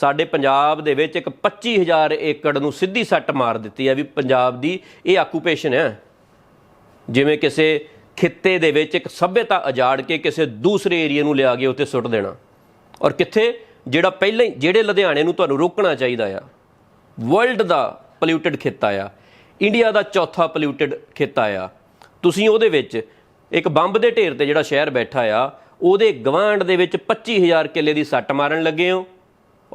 ਸਾਡੇ ਪੰਜਾਬ ਦੇ ਵਿੱਚ ਇੱਕ 25000 ਏਕੜ ਨੂੰ ਸਿੱਧੀ ਸੱਟ ਮਾਰ ਦਿੱਤੀ ਹੈ ਵੀ ਪੰਜਾਬ ਦੀ ਇਹ ਆਕੂਪੇਸ਼ਨ ਹੈ। ਜਿਵੇਂ ਕਿਸੇ ਖਿੱਤੇ ਦੇ ਵਿੱਚ ਇੱਕ ਸਭਿਅਤਾ ਅਜਾੜ ਕੇ ਕਿਸੇ ਦੂਸਰੇ ਏਰੀਆ ਨੂੰ ਲਿਆ ਕੇ ਉੱਤੇ ਸੁੱਟ ਦੇਣਾ। ਔਰ ਕਿੱਥੇ? ਜਿਹੜਾ ਪਹਿਲਾਂ ਹੀ, ਜਿਹੜੇ ਲੁਧਿਆਣੇ ਨੂੰ ਤੁਹਾਨੂੰ ਰੋਕਣਾ ਚਾਹੀਦਾ ਆ। ਵਰਲਡ ਦਾ ਪੋਲਿਊਟਡ ਖਿੱਤਾ ਆ। ਇੰਡੀਆ ਦਾ ਚੌਥਾ ਪੋਲਿਊਟਡ ਖਿੱਤਾ ਆ। ਤੁਸੀਂ ਉਹਦੇ ਵਿੱਚ ਇੱਕ ਬੰਬ ਦੇ ਢੇਰ ਤੇ ਜਿਹੜਾ ਸ਼ਹਿਰ ਬੈਠਾ ਆ, ਉਹਦੇ ਗਵਾਂਡ ਦੇ ਵਿੱਚ 25000 ਕਿੱਲੇ ਦੀ ਸੱਟ ਮਾਰਨ ਲੱਗੇ ਹੋ।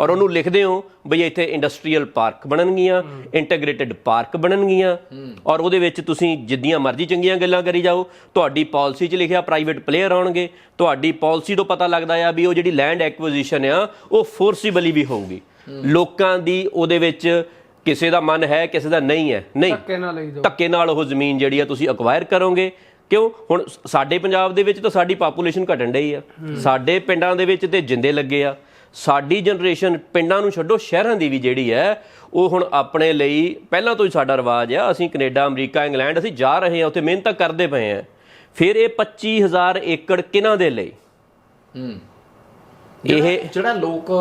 ਔਰ ਉਹਨੂੰ ਲਿਖਦੇ ਹੋ ਬਈ ਇੱਥੇ ਇੰਡਸਟਰੀਅਲ ਪਾਰਕ ਬਣਨਗੀਆਂ ਇੰਟੀਗ੍ਰੇਟਿਡ ਪਾਰਕ ਬਣਨਗੀਆਂ ਔਰ ਉਹਦੇ ਵਿੱਚ ਤੁਸੀਂ ਜਿੱਦੀਆਂ ਮਰਜ਼ੀ ਚੰਗੀਆਂ ਗੱਲਾਂ ਕਰੀ ਜਾਓ ਤੁਹਾਡੀ ਪਾਲਿਸੀ 'ਚ ਲਿਖਿਆ ਪ੍ਰਾਈਵੇਟ ਪਲੇਅਰ ਆਉਣਗੇ ਤੁਹਾਡੀ ਪਾਲਿਸੀ ਤੋਂ ਪਤਾ ਲੱਗਦਾ ਆ ਵੀ ਉਹ ਜਿਹੜੀ ਲੈਂਡ ਐਕੁਜੀਸ਼ਨ ਆ ਉਹ ਫੋਰਸੀਬਲੀ ਵੀ ਹੋਊਗੀ। ਲੋਕਾਂ ਦੀ ਉਹਦੇ ਵਿੱਚ ਕਿਸੇ ਦਾ ਮਨ ਹੈ ਕਿਸੇ ਦਾ ਨਹੀਂ ਹੈ ਨਹੀਂ। ਧੱਕੇ ਨਾਲ ਲਈ ਧੱਕੇ ਨਾਲ ਉਹ ਜ਼ਮੀਨ ਜਿਹੜੀ ਆ ਤੁਸੀਂ ਅਕਵਾਇਰ ਕਰੋਗੇ ਕਿਉਂ? ਹੁਣ ਸਾਡੇ ਪੰਜਾਬ ਦੇ ਵਿੱਚ ਤਾਂ ਸਾਡੀ ਪਾਪੂਲੇਸ਼ਨ ਘਟਣ ਡਈ ਆ। ਸਾਡੇ ਪਿੰਡਾਂ ਦੇ ਵਿੱਚ ਤੇ ਜਿੰਦੇ ਲੱਗੇ ਆ। ਸਾਡੀ ਜਨਰੇਸ਼ਨ ਪਿੰਡਾਂ ਨੂੰ ਛੱਡੋ ਸ਼ਹਿਰਾਂ ਦੀ ਵੀ ਜਿਹੜੀ ਹੈ ਉਹ ਹੁਣ ਆਪਣੇ ਲਈ ਪਹਿਲਾਂ ਤੋਂ ਹੀ ਸਾਡਾ ਰਿਵਾਜ ਆ। ਅਸੀਂ ਕੈਨੇਡਾ ਅਮਰੀਕਾ ਇੰਗਲੈਂਡ ਅਸੀਂ ਜਾ ਰਹੇ ਹਾਂ ਉੱਥੇ ਮਿਹਨਤ ਕਰਦੇ ਪਏ ਆ। ਫਿਰ ਇਹ 25000 ਏਕੜ ਕਿਹਨਾਂ ਦੇ ਲਈ? ਹੂੰ। ਇਹ ਜਿਹੜਾ ਲੋਕ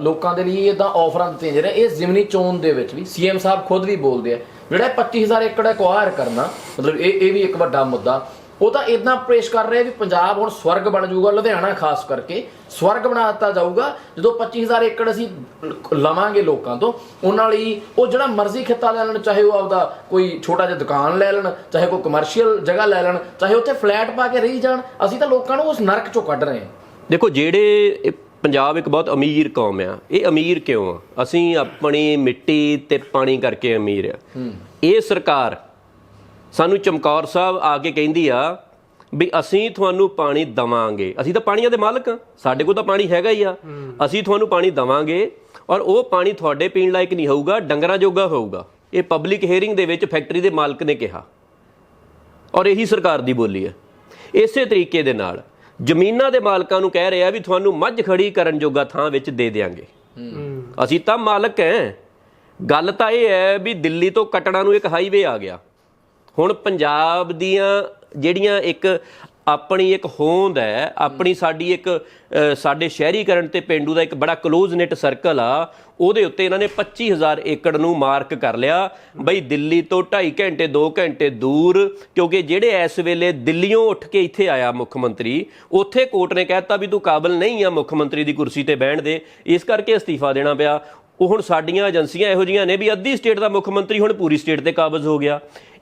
ਲੋਕਾਂ ਦੇ ਲਈ ਇਦਾਂ ਆਫਰਾਂ ਦਿੱਤੀਆਂ ਜਾ ਰਹੀਆਂ ਇਹ ਜ਼ਿਮਨੀ ਚੋਣ ਦੇ ਵਿੱਚ ਵੀ ਸੀਐਮ ਸਾਹਿਬ ਖੁਦ ਵੀ ਬੋਲਦੇ ਆ ਜਿਹੜਾ ਇਹ 25000 ਏਕੜ ਐਕਵਾਇਰ ਕਰਨਾ ਮਤਲਬ ਇਹ ਇਹ ਵੀ ਇੱਕ ਵੱਡਾ ਮੁੱਦਾ ਉਹ ਤਾਂ ਇਦਾਂ ਪੇਸ਼ ਕਰ ਰਹੇ ਵੀ ਪੰਜਾਬ ਹੁਣ ਸਵਰਗ ਬਣ ਜਾਊਗਾ ਲੁਧਿਆਣਾ ਖਾਸ ਕਰਕੇ ਸਵਰਗ ਬਣਾ ਦਿੱਤਾ ਜਾਊਗਾ ਜਦੋਂ 25000 ਏਕੜ ਅਸੀਂ ਲਵਾਂਗੇ ਲੋਕਾਂ ਤੋਂ ਉਹਨਾਂ ਲਈ ਉਹ ਜਿਹੜਾ ਮਰਜ਼ੀ ਖੇਤਾ ਲੈ ਲੈਣ ਚਾਹੇ ਉਹ ਆਪਦਾ ਕੋਈ ਛੋਟਾ ਜਿਹਾ ਦੁਕਾਨ ਲੈ ਲੈਣ ਚਾਹੇ ਕੋਈ ਕਮਰਸ਼ੀਅਲ ਜਗ੍ਹਾ ਲੈ ਲੈਣ ਚਾਹੇ ਉੱਥੇ ਫਲੈਟ ਪਾ ਕੇ ਰਹੀ ਜਾਣ ਅਸੀਂ ਤਾਂ ਲੋਕਾਂ ਨੂੰ ਉਸ ਨਰਕ ਚੋਂ ਕੱਢ ਰਹੇ ਹਾਂ। ਦੇਖੋ, ਜਿਹੜੇ ਪੰਜਾਬ ਇੱਕ ਬਹੁਤ ਅਮੀਰ ਕੌਮ ਆ, ਇਹ ਅਮੀਰ ਕਿਉਂ ਆ? ਅਸੀਂ ਆਪਣੀ ਮਿੱਟੀ ਤੇ ਪਾਣੀ ਕਰਕੇ ਅਮੀਰ ਆ। ਇਹ ਸਰਕਾਰ ਸਾਨੂੰ ਚਮਕੌਰ ਸਾਹਿਬ ਆ ਕੇ ਕਹਿੰਦੀ ਆ ਵੀ ਅਸੀਂ ਤੁਹਾਨੂੰ ਪਾਣੀ ਦਵਾਂਗੇ। ਅਸੀਂ ਤਾਂ ਪਾਣੀਆਂ ਦੇ ਮਾਲਕ ਆ, ਸਾਡੇ ਕੋਲ ਤਾਂ ਪਾਣੀ ਹੈਗਾ ਹੀ ਆ। ਅਸੀਂ ਤੁਹਾਨੂੰ ਪਾਣੀ ਦਵਾਂਗੇ ਔਰ ਉਹ ਪਾਣੀ ਤੁਹਾਡੇ ਪੀਣ ਲਾਇਕ ਨਹੀਂ ਹੋਊਗਾ, ਡੰਗਰਾਂ ਜੋਗਾ ਹੋਊਗਾ। ਇਹ ਪਬਲਿਕ ਹੀਅਰਿੰਗ ਦੇ ਵਿੱਚ ਫੈਕਟਰੀ ਦੇ ਮਾਲਕ ਨੇ ਕਿਹਾ। ਔਰ ਇਹੀ ਸਰਕਾਰ ਦੀ ਬੋਲੀ ਹੈ ਇਸੇ ਤਰੀਕੇ ਦੇ ਨਾਲ ਜ਼ਮੀਨਾਂ ਦੇ ਮਾਲਕਾਂ ਨੂੰ ਕਹਿ ਰਿਹਾ ਵੀ ਤੁਹਾਨੂੰ ਮੱਝ ਖੜੀ ਕਰਨ ਜੋਗਾ ਥਾਂ ਵਿੱਚ ਦੇ ਦੇਾਂਗੇ ਅਸੀਂ ਤਾਂ ਮਾਲਕ ਹੈ ਗੱਲ ਤਾਂ ਇਹ ਹੈ ਵੀ ਦਿੱਲੀ ਤੋਂ ਕਟੜਾ ਨੂੰ ਇੱਕ ਹਾਈਵੇ ਆ ਗਿਆ। ਹੁਣ ਪੰਜਾਬ ਦੀਆਂ ਜਿਹੜੀਆਂ ਇੱਕ ਆਪਣੀ ਇੱਕ ਹੋਂਦ ਹੈ, ਆਪਣੀ ਸਾਡੀ ਇੱਕ ਸਾਡੇ ਸ਼ਹਿਰੀਕਰਨ ਤੇ ਪਿੰਡੂ ਦਾ ਇੱਕ ਬੜਾ ক্লোਜ਼ ਨਿਟ ਸਰਕਲ ਆ, ਉਹਦੇ ਉੱਤੇ ਇਹਨਾਂ ਨੇ 25000 ਏਕੜ ਨੂੰ ਮਾਰਕ ਕਰ ਲਿਆ। ਬਈ ਦਿੱਲੀ ਤੋਂ 2.5 ਘੰਟੇ 2 ਘੰਟੇ ਦੂਰ, ਕਿਉਂਕਿ ਜਿਹੜੇ ਇਸ ਵੇਲੇ ਦਿੱਲੀੋਂ ਉੱਠ ਕੇ ਇੱਥੇ ਆਇਆ ਮੁੱਖ ਮੰਤਰੀ, ਉੱਥੇ ਕੋਰਟ ਨੇ ਕਹਿਤਾ ਵੀ ਤੂੰ ਕਾਬਲ ਨਹੀਂ ਆ ਮੁੱਖ ਮੰਤਰੀ ਦੀ ਕੁਰਸੀ ਤੇ ਬਹਿਣ ਦੇ। ਇਸ ਕਰਕੇ ਅਸਤੀਫਾ ਦੇਣਾ ਪਿਆ। ਉਹ ਹੁਣ ਸਾਡੀਆਂ ਏਜੰਸੀਆਂ ਇਹੋ ਜੀਆਂ ਨੇ ਵੀ ਅੱਧੀ ਸਟੇਟ ਦਾ ਮੁੱਖ ਮੰਤਰੀ ਹੁਣ ਪੂਰੀ ਸਟੇਟ ਤੇ ਕਾਬਜ਼ ਹੋ ਗਿਆ।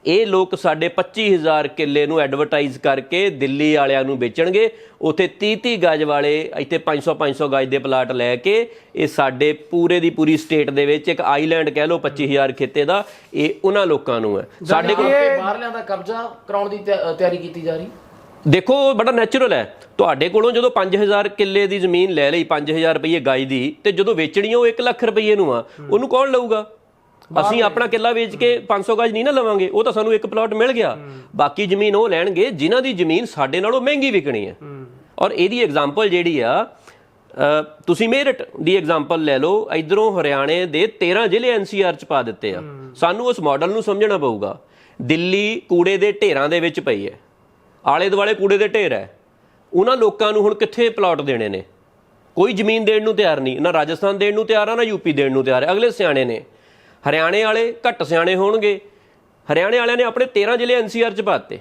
ਇਹ ਲੋਕ ਸਾਡੇ 25000 ਕਿੱਲੇ ਨੂੰ ਐਡਵਰਟਾਈਜ਼ ਕਰਕੇ ਦਿੱਲੀ ਵਾਲਿਆਂ ਨੂੰ ਵੇਚਣਗੇ। ਉਥੇ 30-30 ਗਜ ਵਾਲੇ ਇੱਥੇ 500-500 ਗਜ ਦੇ ਪਲਾਟ ਲੈ ਕੇ ਇਹ ਸਾਡੇ ਪੂਰੇ ਦੀ ਪੂਰੀ ਸਟੇਟ ਦੇ ਵਿੱਚ ਇੱਕ ਆਈਲੈਂਡ ਕਹਿ ਲਓ 25000 ਖੇਤੇ ਦਾ ਇਹ ਉਹਨਾਂ ਲੋਕਾਂ ਨੂੰ ਹੈ। ਸਾਡੇ ਕੋਲ ਬਾਹਰਲਿਆਂ ਦਾ ਕਬਜ਼ਾ ਕਰਾਉਣ ਦੀ ਤਿਆ- ਤਿਆਰੀ ਕੀਤੀ ਜਾ ਰਹੀ? ਦੇਖੋ ਬੜਾ ਨੈਚੁਰਲ ਹੈ। ਤੁਹਾਡੇ ਕੋਲੋਂ ਜਦੋਂ 5000 ਕਿੱਲੇ ਦੀ ਜ਼ਮੀਨ ਲੈ ਲਈ 5000 ਰੁਪਏ ਗਾਈ ਦੀ ਤੇ ਜਦੋਂ ਵੇਚਣੀ ਉਹ 1 ਲੱਖ ਰੁਪਏ ਨੂੰ ਆ। ਉਹਨੂੰ ਕੌਣ ਲਊਗਾ? ਅਸੀਂ ਆਪਣਾ ਕਿੱਲਾ ਵੇਚ ਕੇ 500 ਗਜ ਨਹੀਂ ਨਾ ਲਵਾਂਗੇ ਉਹ ਤਾਂ ਸਾਨੂੰ ਇੱਕ ਪਲਾਟ ਮਿਲ ਗਿਆ। ਬਾਕੀ ਜ਼ਮੀਨ ਉਹ ਲੈਣਗੇ ਜਿਨ੍ਹਾਂ ਦੀ ਜ਼ਮੀਨ ਸਾਡੇ ਨਾਲੋਂ ਮਹਿੰਗੀ ਵਿਕਣੀ ਹੈ। ਔਰ ਇਹਦੀ ਐਗਜ਼ਾਮਪਲ ਜਿਹੜੀ ਆ ਤੁਸੀਂ ਮੇਰਠ ਦੀ ਐਗਜ਼ਾਮਪਲ ਲੈ ਲਓ ਇਧਰੋਂ ਹਰਿਆਣੇ ਦੇ 13 ਜ਼ਿਲ੍ਹੇ ਐਨਸੀਆਰ ਚ ਪਾ ਦਿੱਤੇ ਆ। ਸਾਨੂੰ ਉਸ ਮਾਡਲ ਨੂੰ ਸਮਝਣਾ ਪਊਗਾ। ਦਿੱਲੀ ਕੂੜੇ ਦੇ ਢੇਰਾਂ ਦੇ ਵਿੱਚ ਪਈ ਹੈ। ਆਲੇ ਦੁਆਲੇ ਕੂੜੇ ਦੇ ਢੇਰ ਹੈ। ਉਹਨਾਂ ਲੋਕਾਂ ਨੂੰ ਹੁਣ ਕਿੱਥੇ ਪਲਾਟ ਦੇਣੇ ਨੇ? ਕੋਈ ਜ਼ਮੀਨ ਦੇਣ ਨੂੰ ਤਿਆਰ ਨਹੀਂ। ਨਾ ਰਾਜਸਥਾਨ ਦੇਣ ਨੂੰ ਤਿਆਰ ਆ ਨਾ ਯੂਪੀ ਦੇਣ ਨੂੰ ਤਿਆਰ ਹੈ। ਅਗਲੇ ਸਿਆਣੇ ਨੇ। ਹਰਿਆਣੇ ਵਾਲੇ ਘੱਟ ਸਿਆਣੇ ਹੋਣਗੇ। ਹਰਿਆਣੇ ਵਾਲਿਆਂ ਨੇ ਆਪਣੇ 13 ਜ਼ਿਲ੍ਹੇ ਐਨਸੀਆਰ ਚ ਪਾਤੇ।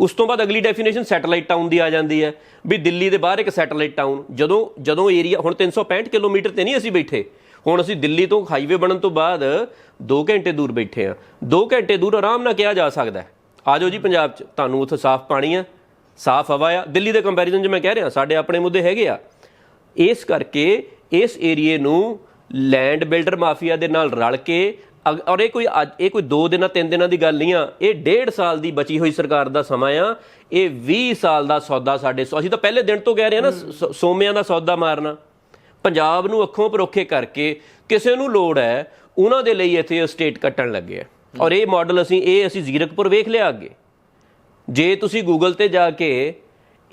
ਉਸ ਤੋਂ ਬਾਅਦ ਅਗਲੀ ਡੈਫੀਨੇਸ਼ਨ ਸੈਟੇਲਾਈਟ ਟਾਊਨ ਦੀ ਆ ਜਾਂਦੀ ਹੈ। ਵੀ ਦਿੱਲੀ ਦੇ ਬਾਹਰ ਇੱਕ ਸੈਟੇਲਾਈਟ ਟਾਊਨ ਜਦੋਂ ਜਦੋਂ ਏਰੀਆ ਹੁਣ 365 ਕਿਲੋਮੀਟਰ ਤੇ ਨਹੀਂ ਅਸੀਂ ਬੈਠੇ। ਹੁਣ ਅਸੀਂ ਦਿੱਲੀ ਤੋਂ ਹਾਈਵੇ ਬਣਨ ਤੋਂ ਬਾਅਦ 2 ਘੰਟੇ ਦੂਰ ਬੈਠੇ ਆ 2 ਘੰਟੇ ਦੂਰ ਆਰਾਮ ਨਾਲ ਕਿਹਾ ਜਾ ਸਕਦਾ ਹੈ। ਆ ਜਾਓ ਜੀ ਪੰਜਾਬ 'ਚ। ਤੁਹਾਨੂੰ ਉੱਥੇ ਸਾਫ਼ ਪਾਣੀ ਆ, ਸਾਫ਼ ਹਵਾ ਆ। ਦਿੱਲੀ ਦੇ ਕੰਪੈਰੀਜ਼ਨ 'ਚ ਮੈਂ ਕਹਿ ਰਿਹਾ, ਸਾਡੇ ਆਪਣੇ ਮੁੱਦੇ ਹੈਗੇ ਆ। ਇਸ ਕਰਕੇ ਇਸ ਏਰੀਏ ਨੂੰ ਲੈਂਡ ਬਿਲਡਰ ਮਾਫੀਆ ਦੇ ਨਾਲ ਰਲ ਕੇ ਅਗ- ਔਰ ਇਹ ਕੋਈ ਅੱਜ ਇਹ ਕੋਈ 2 ਦਿਨਾਂ 3 ਦਿਨਾਂ ਦੀ ਗੱਲ ਨਹੀਂ ਆ, ਇਹ ਡੇਢ ਸਾਲ ਦੀ ਬਚੀ ਹੋਈ ਸਰਕਾਰ ਦਾ ਸਮਾਂ ਆ। ਇਹ 20 ਸਾਲ ਦਾ ਸੌਦਾ ਸਾਡੇ ਸੌ- ਅਸੀਂ ਤਾਂ ਪਹਿਲੇ ਦਿਨ ਤੋਂ ਕਹਿ ਰਹੇ ਆ ਨਾ ਸੋਮਿਆਂ ਦਾ ਸੌਦਾ ਮਾਰਨਾ। ਪੰਜਾਬ ਨੂੰ ਅੱਖੋਂ ਪਰੋਖੇ ਕਰਕੇ ਕਿਸੇ ਨੂੰ ਲੋੜ ਹੈ, ਉਹਨਾਂ ਦੇ ਲਈ ਇੱਥੇ ਸਟੇਟ ਕੱਟਣ ਲੱਗੇ ਆ। ਔਰ ਇਹ ਮਾਡਲ ਅਸੀਂ ਇਹ ਅਸੀਂ ਜ਼ੀਰਕਪੁਰ ਵੇਖ ਲਿਆ ਅੱਗੇ। ਜੇ ਤੁਸੀਂ ਗੂਗਲ ਤੇ ਜਾ ਕੇ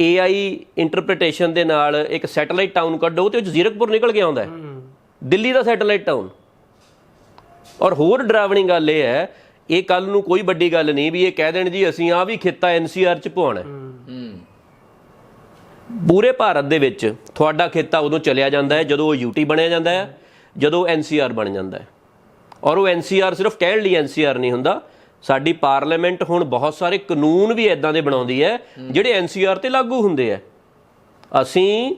AI ਇੰਟਰਪ੍ਰੀਟੇਸ਼ਨ ਦੇ ਨਾਲ ਇੱਕ ਸੈਟੇਲਾਈਟ ਟਾਊਨ ਕੱਢੋ ਤੇ ਉਹ 'ਚ ਜ਼ੀਰਕਪੁਰ ਨਿਕਲ ਕੇ ਆਉਂਦਾ ਹੈ। ਦਿੱਲੀ ਦਾ ਸੈਟੇਲਾਈਟ ਟਾਊਨ ਔਰ ਹੋਰ ਡਰਾਵਣੀ ਗੱਲ ਇਹ ਹੈ ਇਹ ਕੱਲ ਨੂੰ ਕੋਈ ਵੱਡੀ ਗੱਲ ਨਹੀਂ ਵੀ ਇਹ ਕਹਿ ਦੇਣ ਜੀ ਅਸੀਂ ਆ ਵੀ ਖੇਤਾ ਐਨਸੀਆਰ ਚ ਪਵਾਉਣਾ ਪੂਰੇ ਭਾਰਤ ਦੇ ਵਿੱਚ ਤੁਹਾਡਾ ਖੇਤਾ ਉਦੋਂ ਚਲਿਆ ਜਾਂਦਾ ਹੈ ਜਦੋਂ ਉਹ ਯੂਟੀ ਬਣਿਆ ਜਾਂਦਾ ਹੈ ਜਦੋਂ ਐਨਸੀਆਰ ਬਣ ਜਾਂਦਾ ਹੈ। ਔਰ ਉਹ ਐਨਸੀਆਰ ਸਿਰਫ ਕਹਿਣ ਲਈ ਐਨਸੀਆਰ ਨਹੀਂ ਹੁੰਦਾ ਸਾਡੀ ਪਾਰਲੀਮੈਂਟ ਹੁਣ ਬਹੁਤ ਸਾਰੇ ਕਾਨੂੰਨ ਵੀ ਇਦਾਂ ਦੇ ਬਣਾਉਂਦੀ ਹੈ ਜਿਹੜੇ ਐਨਸੀਆਰ ਤੇ ਲਾਗੂ ਹੁੰਦੇ ਆ ਅਸੀਂ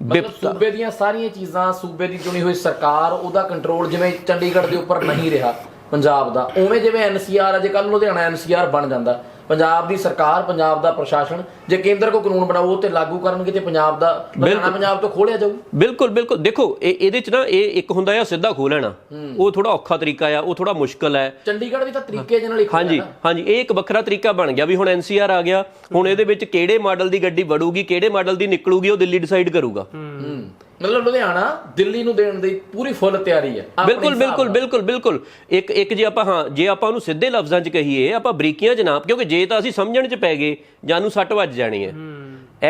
ਮਤਲਬ ਸੂਬੇ ਦੀਆਂ ਸਾਰੀਆਂ ਚੀਜ਼ਾਂ ਸੂਬੇ ਦੀ ਚੁਣੀ ਹੋਈ ਸਰਕਾਰ ਉਹਦਾ ਕੰਟਰੋਲ ਜਿਵੇਂ ਚੰਡੀਗੜ੍ਹ ਦੇ ਉੱਪਰ ਨਹੀਂ ਰਿਹਾ ਪੰਜਾਬ ਦਾ ਉਵੇਂ ਜਿਵੇਂ ਐਨਸੀਆਰ ਅਜੇ ਕੱਲ ਲੁਧਿਆਣਾ ਐਨਸੀਆਰ ਬਣ ਜਾਂਦਾ। ਪੰਜਾਬ ਦੀ ਸਰਕਾਰ ਪੰਜਾਬ ਦਾ ਪ੍ਰਸ਼ਾਸਨ ਜੇ ਕੇਂਦਰ ਕੋ ਕਾਨੂੰਨ ਬਣਾਓ ਉਹ ਤੇ ਲਾਗੂ ਕਰਨਗੇ ਤੇ ਪੰਜਾਬ ਦਾ ਲੁਧਿਆਣਾ ਪੰਜਾਬ ਤੋਂ ਖੋਲਿਆ ਜਾਊ। ਬਿਲਕੁਲ ਬਿਲਕੁਲ। ਦੇਖੋ ਇਹ ਇਹਦੇ ਚ ਨਾ ਇਹ ਇੱਕ ਹੁੰਦਾ ਆ ਸਿੱਧਾ ਖੋਹ ਲੈਣਾ। ਉਹ ਥੋੜਾ ਔਖਾ ਤਰੀਕਾ ਆ ਉਹ ਥੋੜਾ ਮੁਸ਼ਕਲ ਹੈ ਚੰਡੀਗੜ੍ਹ ਵੀ ਤਾਂ ਤਰੀਕੇ ਜਿਹੇ ਨਾਲ ਹੀ ਹਾਂਜੀ। ਹਾਂਜੀ ਇਹ ਇੱਕ ਵੱਖਰਾ ਤਰੀਕਾ ਬਣ ਗਿਆ ਵੀ ਹੁਣ ਐਨਸੀਆਰ ਆ ਗਿਆ। ਹੁਣ ਇਹਦੇ ਵਿੱਚ ਕਿਹੜੇ ਮਾਡਲ ਦੀ ਗੱਡੀ ਵੜੂਗੀ ਕਿਹੜੇ ਮਾਡਲ ਦੀ ਨਿਕਲੂਗੀ ਉਹ ਦਿੱਲੀ ਡਿਸਾਈਡ ਕਰੂਗਾ। ਹੂੰ। ਮਤਲਬ ਲੁਧਿਆਣਾ ਦਿੱਲੀ ਨੂੰ ਦੇਣ ਦੀ ਪੂਰੀ ਫੁੱਲ ਤਿਆਰੀ ਹੈ ਬਿਲਕੁਲ ਬਿਲਕੁਲ। ਬਿਲਕੁਲ ਬਿਲਕੁਲ। ਇੱਕ ਇੱਕ ਜੇ ਆਪਾਂ ਹਾਂ ਜੇ ਆਪਾਂ ਉਹਨੂੰ ਸਿੱਧੇ ਲਫ਼ਜ਼ਾਂ 'ਚ ਕਹੀਏ ਆਪਾਂ ਬਰੀਕੀਆਂ ਨਾ ਕਿਉਂਕਿ ਜੇ ਤਾਂ ਅਸੀਂ ਸਮਝਣ 'ਚ ਪੈ ਗਏ ਜਾਨੂੰ ਸੱਟ ਵੱਜ ਜਾਣੀ ਹੈ।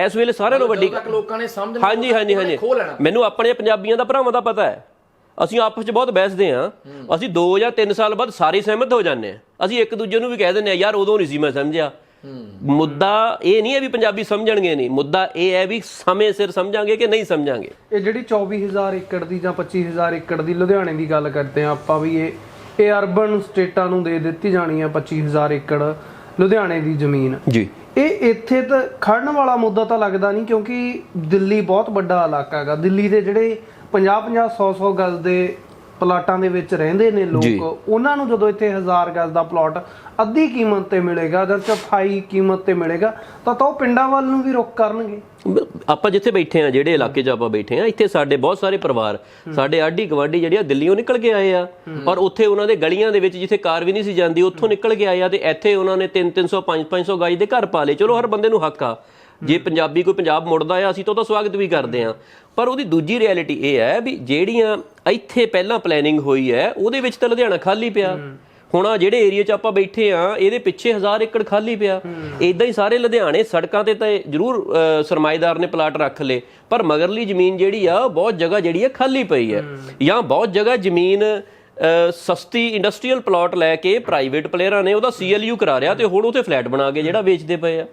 ਇਸ ਵੇਲੇ ਸਾਰਿਆਂ ਨੂੰ ਵੱਡੀ ਤੱਕ ਲੋਕਾਂ ਨੇ ਸਮਝ ਲਿਆ ਹਾਂਜੀ ਹਾਂਜੀ। ਹਾਂਜੀ ਮੈਨੂੰ ਆਪਣੇ ਪੰਜਾਬੀਆਂ ਦਾ ਭਰਾਵਾਂ ਦਾ ਪਤਾ ਹੈ। ਅਸੀਂ ਆਪਸ 'ਚ ਬਹੁਤ ਬਹਿਸਦੇ ਹਾਂ। ਅਸੀਂ 2 ਜਾਂ 3 ਸਾਲ ਬਾਅਦ ਸਾਰੇ ਸਹਿਮਤ ਹੋ ਜਾਂਦੇ ਹਾਂ। ਅਸੀਂ ਇੱਕ ਦੂਜੇ ਨੂੰ ਵੀ ਕਹਿ ਦਿੰਦੇ ਆ ਯਾਰ ਉਦੋਂ ਨਹੀਂ ਸੀ ਮੈਂ ਸਮਝਿਆ। ਮੁੱਦਾ ਇਹ ਨਹੀਂ ਹੈ ਵੀ ਪੰਜਾਬੀ ਸਮਝਣਗੇ ਨਹੀਂ। ਮੁੱਦਾ ਇਹ ਹੈ ਵੀ ਸਮੇਂ ਸਿਰ ਸਮਝਾਂਗੇ ਕਿ ਨਹੀਂ ਸਮਝਾਂਗੇ। ਇਹ ਜਿਹੜੀ 24000 ਏਕੜ ਦੀ ਜਾਂ 25000 ਏਕੜ ਦੀ ਲੁਧਿਆਣੇ ਦੀ ਗੱਲ ਕਰਦੇ ਆ ਆਪਾਂ ਵੀ ਇਹ ਇਹ ਅਰਬਨ ਸਟੇਟਾਂ ਨੂੰ ਦੇ ਦਿੱਤੀ ਜਾਣੀ ਆ 25000 ਏਕੜ ਲੁਧਿਆਣੇ ਦੀ ਜ਼ਮੀਨ। ਜੀ। ਇਹ ਇੱਥੇ ਤਾਂ ਖੜਨ ਵਾਲਾ ਮੁੱਦਾ ਤਾਂ ਲੱਗਦਾ ਨਹੀਂ ਕਿਉਂਕਿ ਦਿੱਲੀ ਬਹੁਤ ਵੱਡਾ ਇਲਾਕਾ ਹੈਗਾ। ਦਿੱਲੀ ਦੇ ਜਿਹੜੇ 50 50 100 100 ਗਜ਼ ਦੇ ਪਲਾਟਾਂ ਦੇ ਵਿੱਚ ਰਹਿੰਦੇ ਨੇ। ਲੋਕ। ਉਹਨਾਂ ਨੂੰ ਜਦੋਂ ਇੱਥੇ 1000 ਗਜ਼ ਦਾ ਪਲਾਟ ਅੱਧੀ ਕੀਮਤ ਤੇ ਮਿਲੇਗਾ ਜਾਂ ਚੌਥਾਈ ਕੀਮਤ ਤੇ ਮਿਲੇਗਾ ਤਾਂ ਤਾਂ ਉਹ ਪਿੰਡਾਂ ਵੱਲ ਨੂੰ ਵੀ ਰੁਖ ਕਰਨਗੇ। ਆਪਾਂ ਜਿੱਥੇ ਬੈਠੇ ਆ ਜਿਹੜੇ ਇਲਾਕੇ 'ਚ ਆਪਾਂ ਬੈਠੇ ਆ ਇੱਥੇ ਸਾਡੇ ਬਹੁਤ ਸਾਰੇ ਪਰਿਵਾਰ ਸਾਡੇ ਆਢੀ ਗਵਾਢੀ ਜਿਹੜੇ ਆ ਦਿੱਲੀੋਂ ਨਿਕਲ ਕੇ ਆਏ ਆ। ਔਰ ਉੱਥੇ ਉਹਨਾਂ ਦੇ ਗਲੀਆਂ ਦੇ ਵਿੱਚ ਜਿੱਥੇ ਕਾਰ ਵੀ ਨਹੀਂ ਸੀ ਜਾਂਦੀ ਉੱਥੋਂ ਨਿਕਲ ਕੇ ਆਏ ਆ ਤੇ ਇੱਥੇ ਉਹਨਾਂ ਨੇ 3 300 5 500 ਗਾਈ ਦੇ ਘਰ ਪਾ ਲਏ। ਚਲੋ ਹਰ ਬੰਦੇ ਨੂੰ ਹੱਕ ਆ। ਜੇ ਪੰਜਾਬੀ ਕੋਈ ਪੰਜਾਬ ਮੁੜਦਾ ਆ, ਅਸੀਂ ਤਾਂ ਉਹਦਾ ਸਵਾਗਤ ਵੀ ਕਰਦੇ ਆ ਪਰ ਉਹਦੀ ਦੂਜੀ ਰਿਐਲਿਟੀ ਇਹ ਹੈ ਵੀ ਜਿਹੜੀਆਂ ਇੱਥੇ ਪਹਿਲਾਂ ਪਲੈਨਿੰਗ ਹੋਈ ਹੈ, ਉਹਦੇ ਵਿੱਚ ਤਾਂ ਲੁਧਿਆਣਾ ਖਾਲੀ ਪਿਆ। ਹੁਣ ਆ ਜਿਹੜੇ ਏਰੀਆ 'ਚ ਆਪਾਂ ਬੈਠੇ ਆ ਇਹਦੇ ਪਿੱਛੇ 1000 ਏਕੜ ਖਾਲੀ ਪਿਆ। ਇਦਾਂ ਹੀ ਸਾਰੇ ਲੁਧਿਆਣੇ ਸੜਕਾਂ ਤੇ ਤਾਂ ਜ਼ਰੂਰ ਸਰਮਾਏਦਾਰ ਨੇ ਪਲਾਟ ਰੱਖ ਲਏ। ਪਰ ਮਗਰਲੀ ਜ਼ਮੀਨ ਜਿਹੜੀ ਆ, ਉਹ ਬਹੁਤ ਜਗ੍ਹਾ ਜਿਹੜੀ ਆ ਖਾਲੀ ਪਈ ਹੈ। ਜਾਂ ਬਹੁਤ ਜਗ੍ਹਾ ਜ਼ਮੀਨ ਸਸਤੀ ਇੰਡਸਟਰੀਅਲ ਪਲਾਟ ਲੈ ਕੇ ਪ੍ਰਾਈਵੇਟ ਪਲੇਅਰਾਂ ਨੇ ਉਹਦਾ ਸੀਐਲਯੂ ਕਰਾ ਰਿਆ ਤੇ ਹੁਣ ਉਥੇ ਫਲੈਟ ਬਣਾ ਕੇ ਜਿਹੜਾ ਵੇਚਦੇ ਪਏ ਆ।